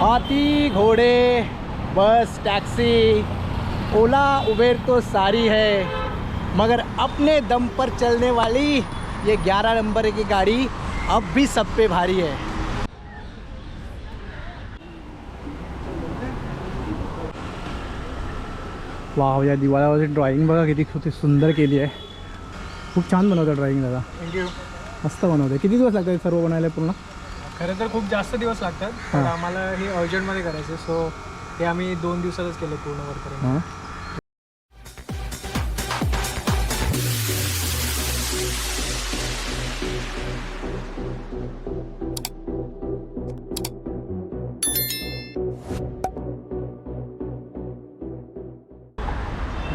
हाथी घोड़े bus taxi ओला Uber तो सारी है। मगर अपने दम पर चलने वाली ये 11 नंबर की गाड़ी अब भी सब पे भारी है। वाव या दिवाळावरची ड्रॉइंग बघा किती खूप सुंदर केली आहे खूप छान बनवतं ड्रॉइंग दादा मस्त बनवते किती दिवस लागतात हे सर्व बनायला पूर्ण? खरं तर खूप जास्त दिवस लागतात पण हां. आम्हाला हे अर्जंटमध्ये करायचं सो हे आम्ही दोन दिवसातच केलं पूर्ण वर्क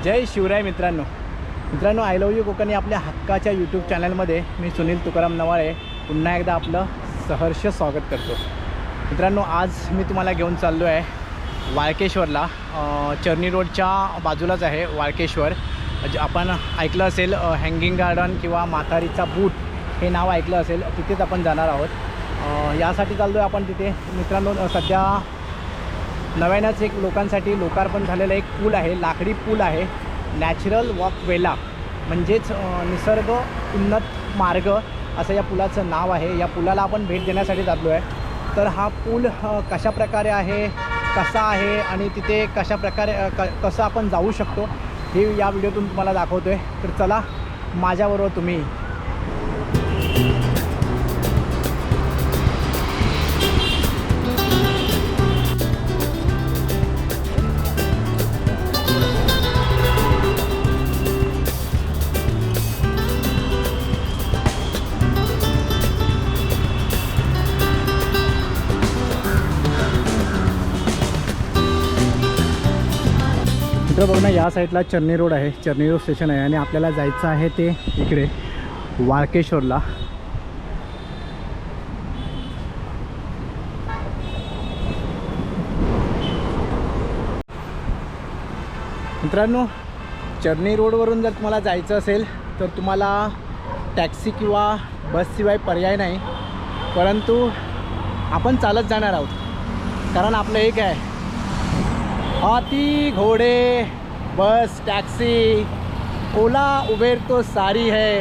जय शिवराय मित्रांनो. मित्रांनो आय लव यू कोकण आपल्या हक्काच्या यूट्यूब चॅनलमध्ये मी सुनील तुकाराम नवाळे. पुन्हा एकदा आपलं सहर्ष स्वागत करतो. मित्रांनो आज मी तुम्हाला घेऊन चाललो आहे वाळकेश्वरला चर्नी रोडच्या बाजूलाच आहे वाळकेश्वर. आपण ऐकलं असेल हँगिंग गार्डन किंवा माथारीचा बूट हे नाव ऐकलं असेल तिथेच आपण जाणार आहोत. यासाठी चाललो आहे आपण तिथे. मित्रांनो सध्या नव्यानंच एक लोकांसाठी लोकार्पण झालेलं एक पूल आहे लाकडी पूल आहे. नॅचरल वॉकवेला म्हणजेच निसर्ग उन्नत मार्ग असं या पुलाचं नाव आहे. या पुलाला आपण भेट देण्यासाठी जातलो आहे तर हा पूल कशा प्रकारे आहे कसा आहे आणि तिथे कशा प्रकारे क कसं आपण जाऊ शकतो हे या व्हिडिओतून तुम्हाला दाखवतो आहे तर चला माझ्याबरोबर तुम्ही मित्र बघ ना या साईडला चर्नी रोड आहे. चर्नी रोड स्टेशन आहे आणि आपल्याला जायचं आहे ते इकडे वाळकेश्वरला. मित्रांनो चर्नी रोडवरून जर तुम्हाला जायचं असेल तर तुम्हाला टॅक्सी किंवा बसशिवाय पर्याय नाही. परंतु आपण चालत जाणार आहोत. कारण आपलं एक आहे हाथी घोड़े बस टैक्सी ओला उबेर तो सारी है।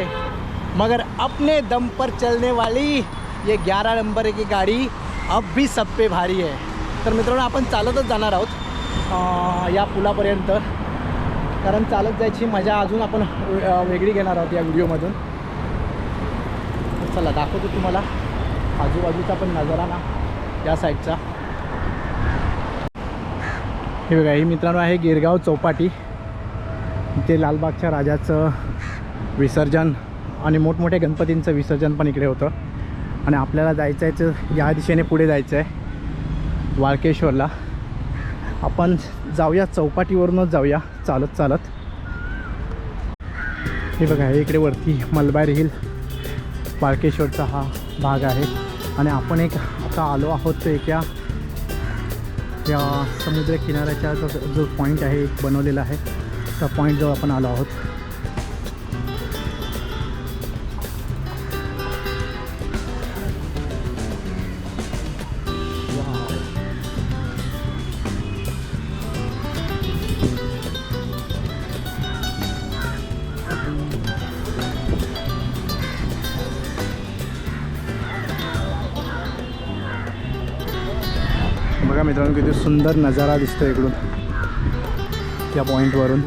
मगर अपने दम पर चलने वाली ये 11 नंबर की गाड़ी अब भी सब पे भारी है। तर मित्रांनो आपण चालतच जाणार आहोत या पुलापर्यंत. कारण चालत जायची मजा अजून आपण वेगळी घेणार आहोत या व्हिडिओमधून. चला दाखवतो तुम्हाला. आजूबाजूचा पण नजारा ना या साईडचा. हे बघा ही मित्रांनो आहे गिरगाव चौपाटी. इथे लालबागच्या राजाचं विसर्जन आणि मोठमोठ्या गणपतींचं विसर्जन पण इकडे होतं. आणि आपल्याला जायचं आहे तर या दिशेने पुढे जायचं आहे वाळकेश्वरला. आपण जाऊया चौपाटीवरूनच जाऊया चालत चालत. हे बघा हे इकडे वरती मलबार हिल वाळकेश्वरचा हा भाग आहे. आणि आपण एक आता आलो आहोत एका या समुद्र किनाऱ्याच्या जो जो पॉईंट आहे बनवलेला आहे. त्या पॉईंटजवळ आपण आलो आहोत. बघा मित्रांनो किती सुंदर नजारा दिसतो इकडून त्या पॉईंटवरून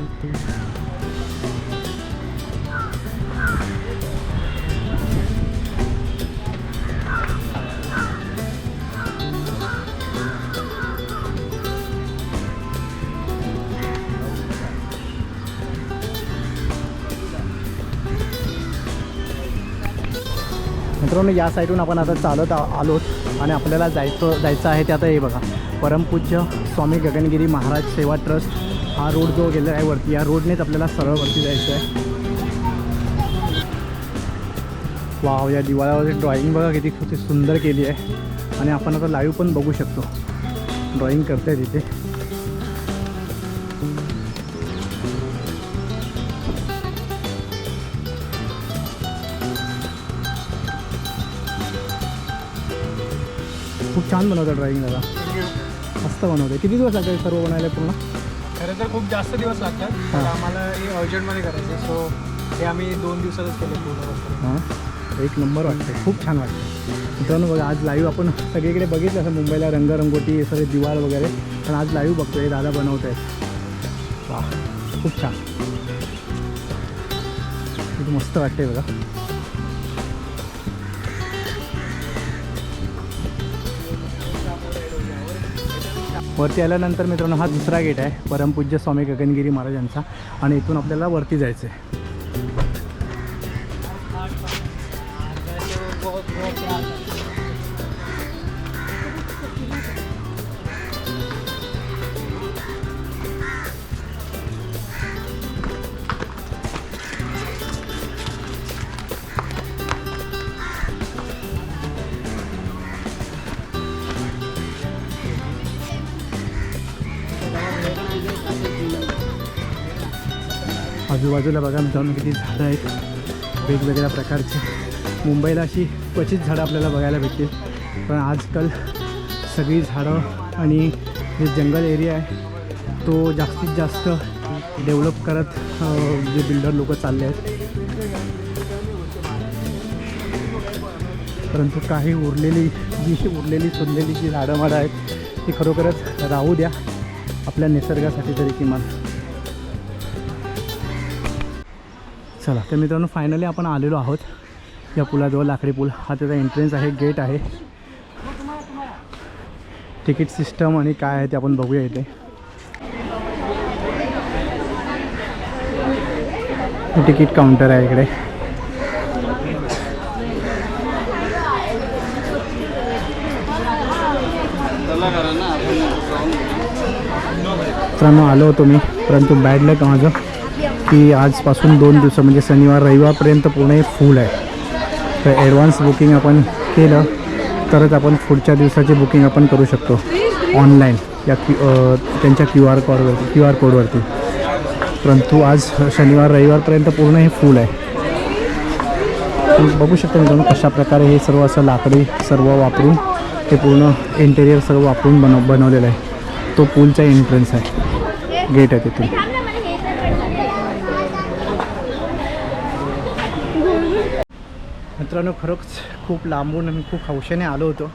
मित्रांनो या साईडून आपण आता चालत आलोत. आणि आपल्याला जायचं जायचं आहे ते आता हे बघा. परमपूज्य स्वामी गगनगिरी महाराज सेवा ट्रस्ट. हा रोड जो गेलेला आहे वरती या रोडनेच आपल्याला सरळ वरती जायचं आहे. वाव या दिवाळ्यावर ड्रॉइंग बघा किती किती सुंदर केली आहे. आणि आपण आता लाईव्ह पण बघू शकतो. ड्रॉइंग करते तिथे खूप छान बनवतं ड्रॉइंग दादा. मस्त बनवते. किती दिवस लागतात सर्व बनवायला पूर्ण? खरं तर खूप जास्त दिवस लागतात. तर आम्हाला हे अर्जंटमध्ये करायचं सो हे आम्ही दोन दिवसातच केलं पूर्ण हां. एक नंबर वाटतं. खूप छान वाटतं. मित्रांनो बघा आज लाईव्ह आपण सगळीकडे बघितलं असं मुंबईला रंगरंगोटी सगळे दिवाळ वगैरे. पण आज लाईव्ह बघतो हे दादा बनवत आहेत वा खूप छान. किती मस्त वाटते बघा. वरती आल्यानंतर मित्रांनो हा दुसरा गेट आहे परमपूज्य स्वामी गगनगिरी महाराजांचा. आणि इथून आपल्याला वरती जायचं आहे आजूबाजूला बघा मित्रांनो किती झाडं आहेत. वेगवेगळ्या प्रकारचे. मुंबईला अशी क्वचित झाडं आपल्याला बघायला भेटतील. पण आजकाल सगळी झाडं आणि जे जंगल एरिया आहे तो जास्तीत जास्त डेव्हलप करत जे बिल्डर लोक चालले आहेत. परंतु काही उरलेली जी उरलेली सोडलेली जी झाडं माडं आहेत ती खरोखरच राहू द्या. आपल्या निसर्गासाठी तरी किमान. चला तर मित्रांनो फायनली आपण आलेलो आहोत या पुलाजवळ लाकडी पूल. हा त्याचा एंट्रन्स आहे गेट आहे. तिकीट सिस्टम आणि काय आहे ते आपण बघूया इथे. तिकीट काउंटर आहे इकडे. मित्रांनो आलो होतो मी परंतु बॅड लक माझं. की आजपासून दोन दिवस म्हणजे शनिवार रविवारपर्यंत पूर्ण हे फुल आहे. तर ॲडव्हान्स बुकिंग आपण केलं तरच आपण पुढच्या दिवसाची बुकिंग आपण करू शकतो ऑनलाईन या क्यू त्यांच्या क्यू आर कोडवरती क्यू आर कोडवरती परंतु आज शनिवार रविवारपर्यंत पूर्ण हे फुल आहे. बघू शकता मित्रांनो कशा प्रकारे हे सर्व असं लाकडी सर्व वापरून हे पूर्ण इंटेरियर सर्व वापरून बनव बनवलेलं आहे. तो पूलचा एंट्रन्स आहे. गेट आहे तिथून. मित्रांनो खरंच खूप लांबून मी खूप हौशेने आलो होतो.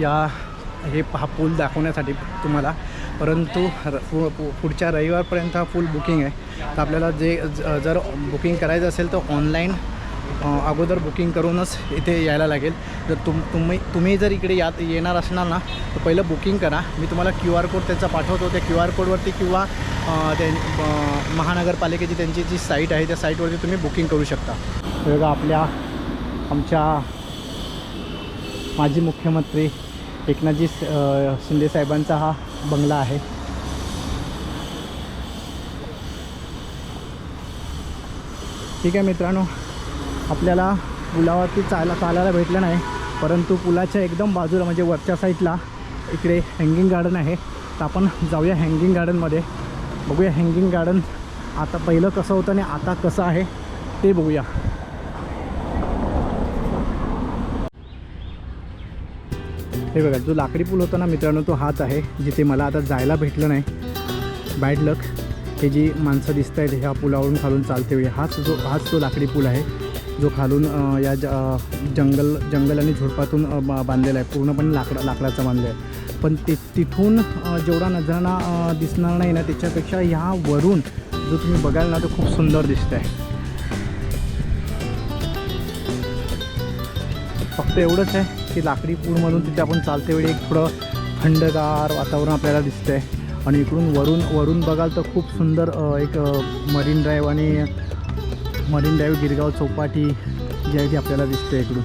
या हे हा पूल दाखवण्यासाठी तुम्हाला. परंतु र पु- पुढच्या रविवारपर्यंत हा फुल बुकिंग आहे. तर आपल्याला जे ज- जर बुकिंग करायचं असेल तर ऑनलाईन अगोदर बुकिंग करूनच इथे यायला लागेल. जर तुम तुम्ही तुम्ही जर इकडे यात येणार असणार ना तर पहिलं बुकिंग करा. मी तुम्हाला क्यू आर कोड त्यांचा पाठवतो. त्या क्यू आर कोडवरती किंवा अ, त्या महानगरपालिकेची त्यांची जी साईट आहे त्या साईटवरती तुम्ही बुकिंग करू शकता. बघा आपल्या आमच्या माजी मुख्यमंत्री एकनाथजी स- शिंदे साहेबांचा हा बंगला आहे. ठीक आहे मित्रांनो आपल्याला पुलावरती चाला चालायला भेटलं नाही परंतु पुलाच्या एकदम बाजूला म्हणजे वरच्या साईडला इकडे हँगिंग गार्डन आहे. तर आपण जाऊया हँगिंग गार्डनमध्ये बघूया हँगिंग गार्डन आता पहिलं कसं होतं आणि आता कसं आहे ते बघूया. हे बघा जो लाकडी पूल होता ना मित्रांनो तो हाच आहे जिथे मला आता जायला भेटलं नाही. बॅड लक हे जी माणसं दिसत आहेत ह्या पुलावरून खालून चालते वेळी हाच जो हाच तो लाकडी पूल आहे जो खालून या ज जंगल जंगल आणि झुडपातून बांधलेला आहे पूर्णपणे लाकडा लाकडाचा बांधला आहे. पण ते तिथून जेवढा नजरांना दिसणार नाही ना त्याच्यापेक्षा ह्यावरून जो तुम्ही बघाल ना तो खूप सुंदर दिसत आहे फक्त एवढंच आहे की लाकडी पूरमधून तिथे आपण चालते वेळी एक थोडं थंडगार वातावरण आपल्याला दिसतंय. आणि इकडून वरून वरून बघाल तर खूप सुंदर एक मरीन ड्राईव्ह आणि मरीन ड्राईव्ह गिरगाव चौपाटी जी आहे ती आपल्याला दिसते इकडून.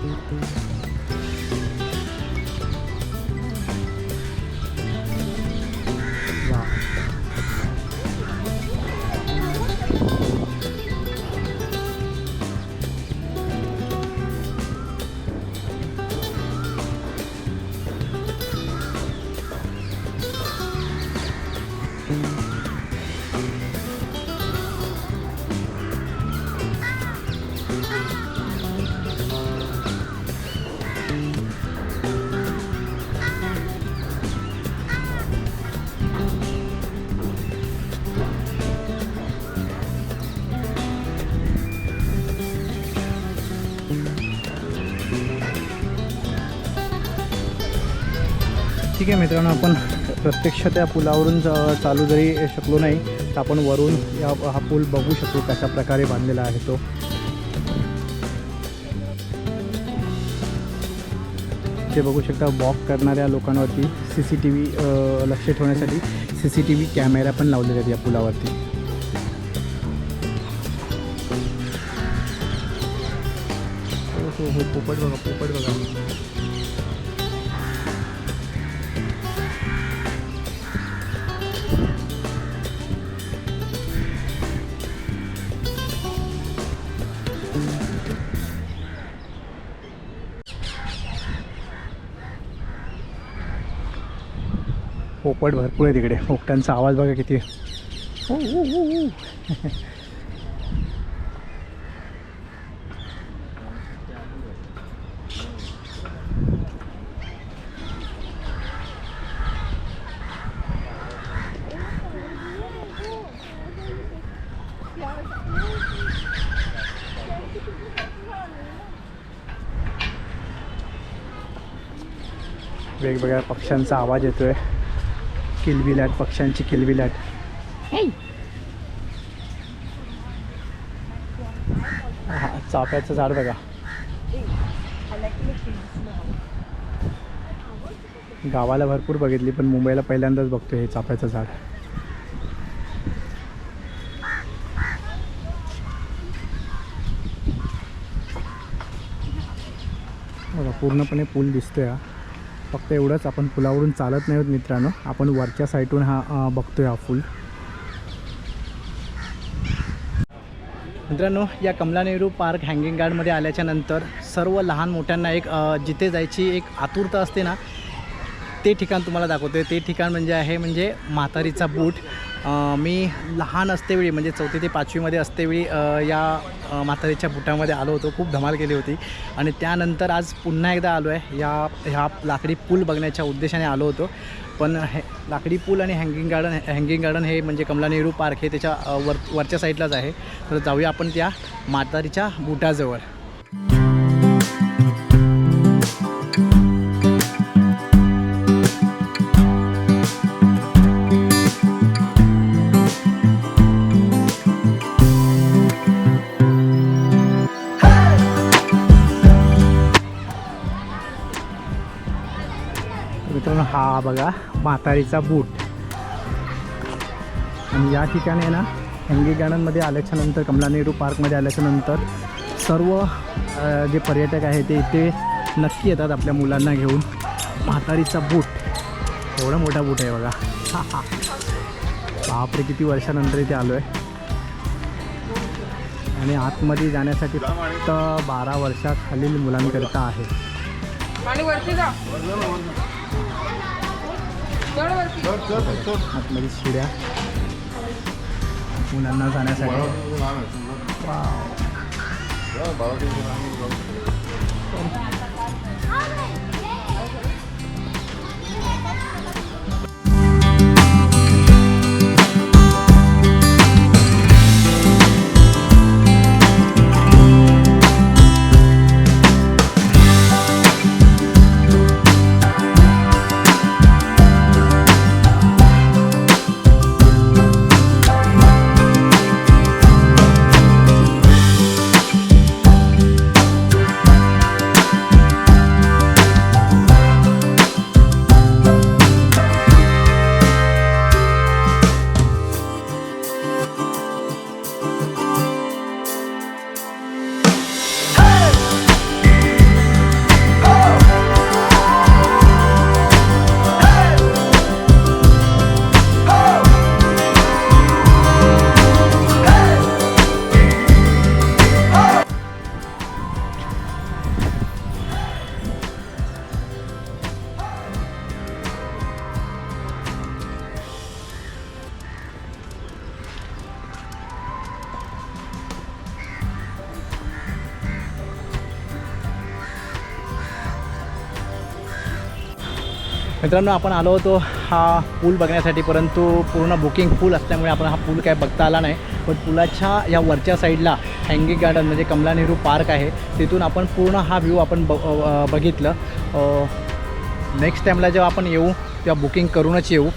ठीक आहे मित्रांनो आपण प्रत्यक्ष त्या पुलावरून चालू जरी शकलो नाही तर आपण वरून या हा पूल बघू शकतो कशा प्रकारे बांधलेला आहे तो. ते बघू शकता वॉक करणाऱ्या लोकांवरती सी सी टी व्ही लक्ष ठेवण्यासाठी C C T V camera पण लावलेले आहेत या पुलावरती. हो हो, हो पोपट बघा पोपट बघा. पोपट भरपूर आहे तिकडे. पोपटांचा आवाज बघा किती. ऊ, ऊ, ऊ. वेगवेगळ्या पक्ष्यांचा आवाज येतोय. किलबिलाट पक्ष्यांची किलबिलाट. हा चाफ्याचं झाड बघा. गावाला भरपूर बघितली पण मुंबईला पहिल्यांदाच बघतोय हे चाफ्याचं झाड. बघा पूर्णपणे पूल दिसतोय हा. फक्त एवढंच. आपण पुलावरून चालत नाही आहोत मित्रांनो. आपण वरच्या साईडून हा बघतो बघतोय हा पूल. मित्रांनो या कमला नेहरू पार्क हँगिंग गार्डमध्ये आल्याच्यानंतर सर्व लहान मोठ्यांना एक जिथे जायची एक आतुरता असते ना ते ठिकाण तुम्हाला दाखवते ते ठिकाण म्हणजे आहे म्हणजे म्हातारीचा बूट मी लहान असतेवेळी म्हणजे चौथी ते पाचवीमध्ये असतेवेळी या म्हातारीच्या बुटामध्ये आलो होतो. खूप धमाल केली होती. आणि त्यानंतर आज पुन्हा एकदा आलो आहे. या ह्या लाकडी पूल बघण्याच्या उद्देशाने आलो होतो. पण हे लाकडी पूल आणि हँगिंग गार्डन हँगिंग गार्डन हे म्हणजे कमला नेहरू पार्क हे त्याच्या वर वरच्या साईडलाच आहे. तर जाऊया आपण त्या म्हातारीच्या बुटाजवळ. मित्रांनो हा बघा म्हातारीचा बूट आणि या ठिकाणी आहे ना हंगी गार्डनमध्ये आल्याच्यानंतर कमला नेहरू पार्कमध्ये आल्याच्यानंतर सर्व जे पर्यटक आहे ते इथे नक्की येतात आपल्या मुलांना घेऊन. म्हातारीचा बूट एवढा मोठा बूट आहे बघा. बापरे किती वर्षानंतर इथे आलो आहे आणि आतमध्ये जाण्यासाठी फक्त बारा वर्षाखालील मुलांकरिता आहे. आतमध्ये शिड्या. मुलांना जाण्यासाठी. वाव. मित्रांनो आपण आलो होतो हा पूल बघण्यासाठी परंतु पूर्ण बुकिंग फुल असल्यामुळे आपण हा पूल काय बघता आला नाही. पण पुलाच्या या वरच्या साईडला हँगिंग गार्डन म्हणजे कमला नेहरू पार्क आहे. तिथून आपण पूर्ण हा व्ह्यू आपण ब बघितलं. नेक्स्ट टाईमला जेव्हा आपण येऊ तेव्हा बुकिंग करूनच येऊ.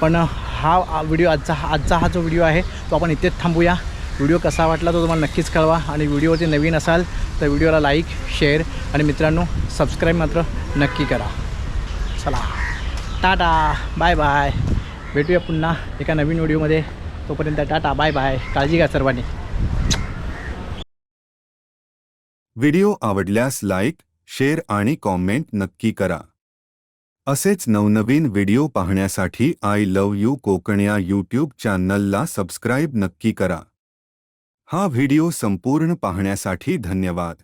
पण हा व्हिडिओ आजचा आजचा हा जो व्हिडिओ आहे तो आपण इथेच थांबूया. व्हिडिओ कसा वाटला तो तुम्हाला नक्कीच कळवा. आणि व्हिडिओवरती नवीन असाल तर व्हिडिओला लाईक शेअर आणि मित्रांनो सबस्क्राईब मात्र नक्की करा. चला. टाटा बाय बाय भेटूया पुन्हा एका नवीन व्हिडिओमध्ये. तोपर्यंत टाटा बाय बाय काळजी घ्या सर्वांनी. व्हिडिओ आवडल्यास लाईक शेअर आणि कॉमेंट नक्की करा. असेच नवनवीन व्हिडिओ पाहण्यासाठी आय लव यू कोकण या यूट्यूब चॅनलला सबस्क्राईब नक्की करा. हा व्हिडिओ संपूर्ण पाहण्यासाठी धन्यवाद.